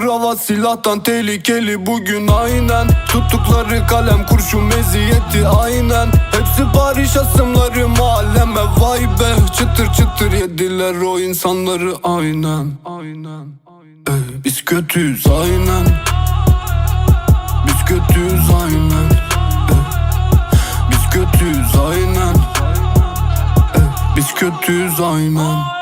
Kravat silahtan tehlikeli bugün aynen. Tuttukları kalem kurşun meziyeti aynen. Hepsi Paris asımları mahalleme vay be. Çıtır çıtır yediler o insanları aynen Aynen Ey, Biz kötüyüz aynen. Biz kötüyüz aynen. Ey, Biz kötüyüz aynen. Ey, Biz kötüyüz aynen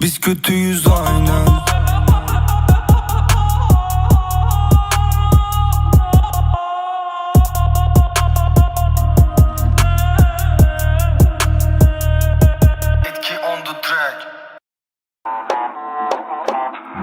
Biz kötüyüz aynen Etki on the track.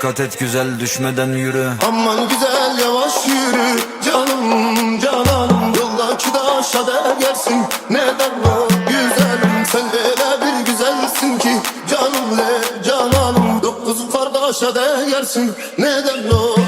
Dikkat et güzel düşmeden yürü. Aman güzel yavaş yürü. Canım cananım Yoldaki taşa değersin neden o güzelim Sen öyle bir güzelsin ki. Canım le cananım Dokuz kardeşe değersin neden o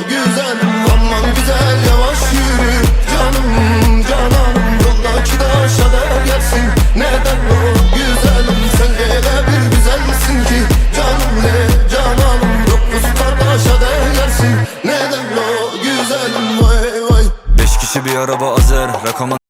bir araba azer Rakamın